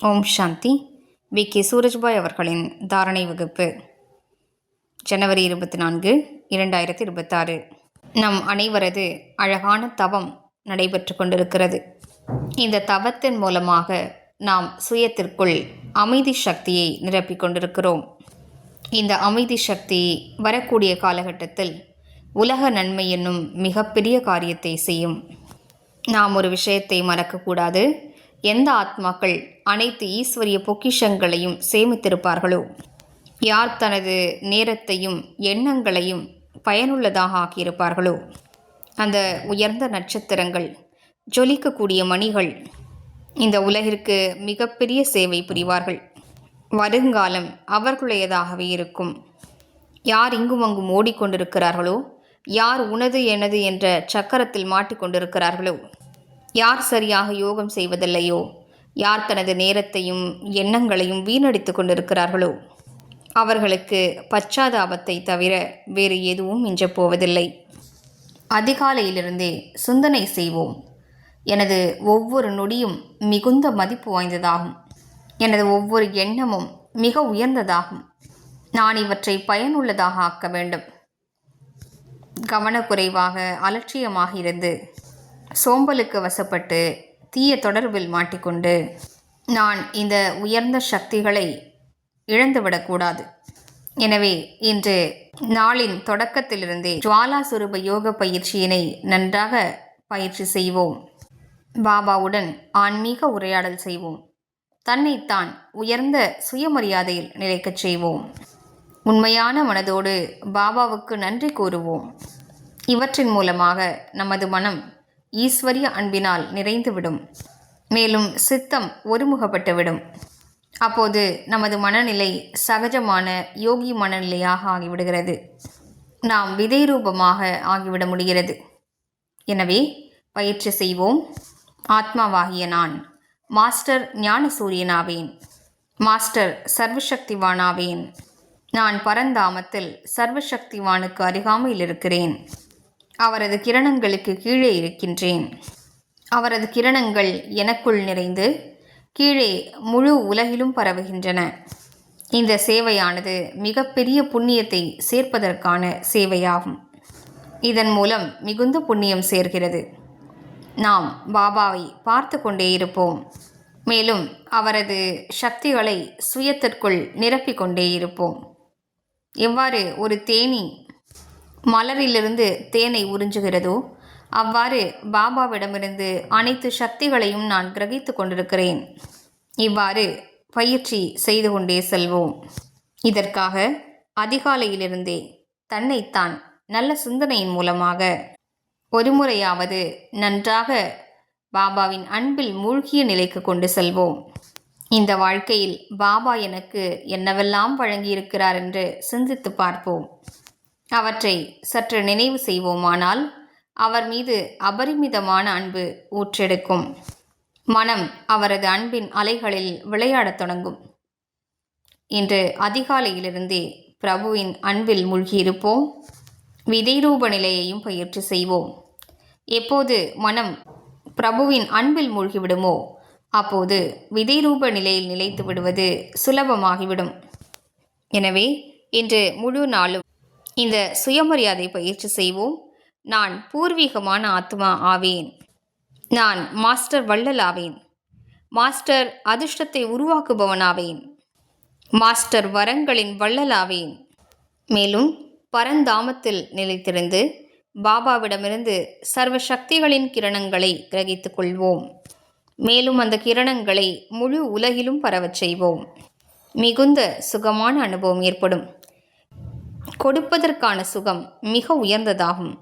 Om Shanti. We. K. Surajbhai அவர்களின் தாரணை வகுப்பு. ஜனவரி இருபத்தி நான்கு இரண்டாயிரத்தி இருபத்தாறு. நம் அனைவரது அழகான தவம் நடைபெற்று கொண்டிருக்கிறது. இந்த தவத்தின் மூலமாக நாம் சுயத்திற்குள் அமைதி சக்தியை நிரப்பிக் கொண்டிருக்கிறோம். இந்த அமைதி சக்தி வரக்கூடிய காலகட்டத்தில் உலக நன்மை என்னும் மிகப்பெரிய காரியத்தை செய்யும். நாம் ஒரு விஷயத்தை மறக்கக்கூடாது. எந்த ஆத்மாக்கள் அனைத்து ஈஸ்வரிய பொக்கிஷங்களையும் சேமித்திருப்பார்களோ? யார் தனது நேரத்தையும் எண்ணங்களையும் பயனுள்ளதாக ஆக்கியிருப்பார்களோ? அந்த உயர்ந்த நட்சத்திரங்கள் ஜொலிக்கக்கூடிய மணிகள் இந்த உலகிற்கு மிகப்பெரிய சேவை புரிவார்கள். வருங்காலம் அவர்களுடையதாகவே இருக்கும். யார் இங்கும் அங்கும் ஓடிக்கொண்டிருக்கிறார்களோ? யார் உனது எனது என்ற சக்கரத்தில் மாட்டிக்கொண்டிருக்கிறார்களோ? யார் சரியாக யோகம் செய்வதில்லையோ? யார் தனது நேரத்தையும் எண்ணங்களையும் வீணடித்து கொண்டிருக்கிறார்களோ? அவர்களுக்கு பச்சாதாபத்தை தவிர வேறு எதுவும் மிஞ்சப் போவதில்லை. அதிகாலையிலிருந்தே சிந்தனை செய்வோம். எனது ஒவ்வொரு நொடியும் மிகுந்த மதிப்பு வாய்ந்ததாகும். எனது ஒவ்வொரு எண்ணமும் மிக உயர்ந்ததாகும். நான் இவற்றை பயனுள்ளதாக ஆக்க வேண்டும். கவனக்குறைவாக அலட்சியமாக இருந்து சோம்பலுக்கு வசப்பட்டு தீய தொடர்பில் மாட்டிக்கொண்டு நான் இந்த உயர்ந்த சக்திகளை இழந்துவிடக்கூடாது. எனவே இன்று நாளின் தொடக்கத்திலிருந்தே ஜுவாலா சுரூப யோக பயிற்சியினை நன்றாக பயிற்சி செய்வோம். பாபாவுடன் ஆன்மீக உரையாடல் செய்வோம். தன்னைத்தான் உயர்ந்த சுயமரியாதையில் நிலைக்கச் செய்வோம். உண்மையான மனதோடு பாபாவுக்கு நன்றி கூறுவோம். இவற்றின் மூலமாக நமது மனம் ஈஸ்வரிய அன்பினால் நிறைந்துவிடும். மேலும் சித்தம் ஒருமுகப்பட்டுவிடும். அப்போது நமது மனநிலை சகஜமான யோகி மனநிலையாக ஆகிவிடுகிறது. நாம் விதை ரூபமாக ஆகிவிட முடிகிறது. எனவே பயிற்சி செய்வோம். ஆத்மாவாகிய நான் மாஸ்டர் ஞான சூரியனாவேன் மாஸ்டர் சர்வசக்திவானாவேன். நான் பரந்தாமத்தில் சர்வசக்திவானுக்கு அருகாமையில் இருக்கிறேன். அவரது கிரணங்களுக்கு கீழே இருக்கின்றேன். அவரது கிரணங்கள் எனக்குள் நிறைந்து கீழே முழு உலகிலும் பரவுகின்றன. இந்த சேவையானது மிகப்பெரிய புண்ணியத்தை சேர்ப்பதற்கான சேவையாகும். இதன் மூலம் மிகுந்த புண்ணியம் சேர்கிறது. நாம் பாபாவை பார்த்து கொண்டே இருப்போம். மேலும் அவரது சக்திகளை சுயத்திற்குள் நிரப்பிக் கொண்டே இருப்போம். எவ்வாறு ஒரு தேனி மலரிலிருந்து தேனை உறிஞ்சுகிறதோ? அவ்வாறு பாபாவிடமிருந்து அனைத்து சக்திகளையும் நான் கிரகித்து கொண்டிருக்கிறேன். இவ்வாறு பயிற்சி செய்து கொண்டே செல்வோம். இதற்காக அதிகாலையிலிருந்தே தன்னைத்தான் நல்ல சிந்தனையின் மூலமாக ஒருமுறையாவது நன்றாக பாபாவின் அன்பில் மூழ்கிய நிலைக்கு கொண்டு செல்வோம். இந்த வாழ்க்கையில் பாபா எனக்கு என்னவெல்லாம் வழங்கியிருக்கிறார் என்று சிந்தித்து பார்ப்போம். அவற்றை சற்று நினைவு செய்வோமானால் அவர் மீது அபரிமிதமான அன்பு ஊற்றெடுக்கும். மனம் அவரது அன்பின் அலைகளில் விளையாடத் தொடங்கும். இன்று அதிகாலையிலிருந்தே பிரபுவின் அன்பில் மூழ்கியிருப்போம். விதைரூப நிலையையும் பயிற்சி செய்வோம். எப்போது மனம் பிரபுவின் அன்பில் மூழ்கிவிடுமோ அப்போது விதைரூப நிலையில் நிலைத்து விடுவது சுலபமாகிவிடும். எனவே இன்று முழு நாளும் இந்த சுயமரியாதை பயிற்சி செய்வோம். நான் பூர்வீகமான ஆத்மா ஆவேன். நான் மாஸ்டர் வள்ளல் ஆவேன். மாஸ்டர் அதிர்ஷ்டத்தை உருவாக்குபவனாவேன் மாஸ்டர் வரங்களின் வள்ளலாவேன் மேலும் பரந்தாமத்தில் நிலைத்திருந்து பாபாவிடமிருந்து சர்வ சக்திகளின் கிரணங்களை கிரகித்து கொள்வோம். மேலும் அந்த கிரணங்களை முழு உலகிலும் பரவச் செய்வோம். மிகுந்த சுகமான அனுபவம் ஏற்படும். கொடுப்பதற்கான சுகம் மிக உயர்ந்ததாகும்.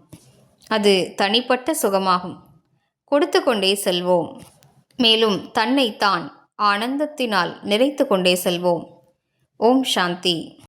அது தனிப்பட்ட சுகமாகும். கொடுத்து கொண்டே செல்வோம். மேலும் தன்னைத்தான் ஆனந்தத்தினால் நிறைத்து கொண்டே செல்வோம். ஓம் சாந்தி.